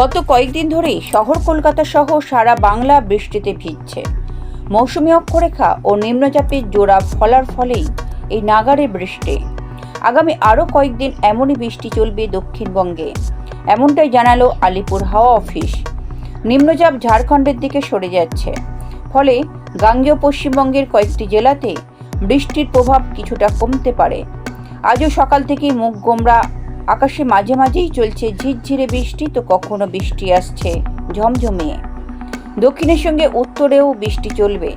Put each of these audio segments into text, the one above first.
গত কয়েকদিন ধরেই শহর কলকাতা সহ সারা বাংলা বৃষ্টিতে ভিজছে। মৌসুমী অক্ষরেখা ও নিম্নচাপের জোড়া ফলার ফলেই এই নাগারে বৃষ্টি। আগামী আরও কয়েকদিন এমনই বৃষ্টি চলবে দক্ষিণবঙ্গে। এমনটাই জানালো আলিপুর হাওয়া অফিস। নিম্নচাপ ঝাড়খণ্ডের দিকে সরে যাচ্ছে। ফলে গাঙ্গেয় পশ্চিমবঙ্গের কয়েকটি জেলাতে বৃষ্টির প্রভাব কিছুটা কমতে পারে। আজও সকাল থেকেই মুখ গোমরা আকাশে মাঝে মাঝেই চলছে ঝিরঝিরে বৃষ্টি, তো কখনো বৃষ্টি আসছে ঝমঝমিয়ে। দক্ষিণের সঙ্গে উত্তরেও বৃষ্টি চলবে।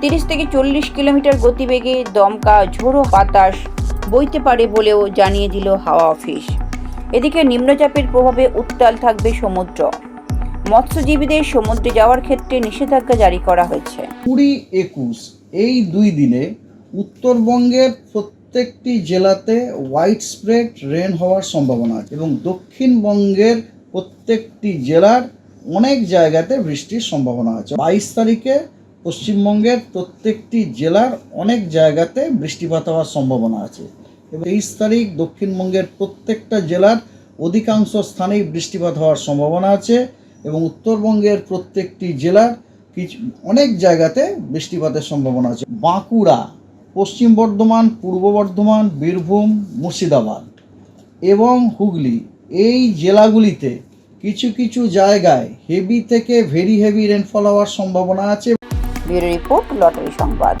তিরিশ থেকে চল্লিশ কিলোমিটার গতিবেগে দমকা, ঝোড়ো বাতাস বইতে পারে বলেও জানিয়ে দিল হাওয়া অফিস। এদিকে নিম্নচাপের প্রভাবে উত্তাল থাকবে সমুদ্র। মৎস্যজীবীদের সমুদ্রে যাওয়ার ক্ষেত্রে নিষেধাজ্ঞা জারি করা হয়েছে। কুড়ি একুশ, এই দুই দিনে উত্তরবঙ্গের প্রত্যেকটি জেলাতে হোয়াইট স্প্রেড রেন হওয়ার সম্ভাবনা আছে এবং দক্ষিণবঙ্গের প্রত্যেকটি জেলার অনেক জায়গাতে বৃষ্টির সম্ভাবনা আছে। বাইশ তারিখে পশ্চিমবঙ্গের প্রত্যেকটি জেলার অনেক জায়গাতে বৃষ্টিপাত হওয়ার সম্ভাবনা আছে এবং তেইশ তারিখ দক্ষিণবঙ্গের প্রত্যেকটা জেলার অধিকাংশ স্থানেই বৃষ্টিপাত হওয়ার সম্ভাবনা আছে এবং উত্তরবঙ্গের প্রত্যেকটি জেলার কিছু অনেক জায়গাতে বৃষ্টিপাতের সম্ভাবনা আছে। বাঁকুড়া পশ্চিম বর্ধমান, পূর্ব বর্ধমান, বীরভূম, মুর্শিদাবাদ এবং হুগলি। এই জেলাগুলিতে কিছু কিছু জায়গায় হেভি থেকে ভেরি হেভি রেনফল হওয়ার সম্ভাবনা আছে। রিপোর্ট, লটারি সংবাদ।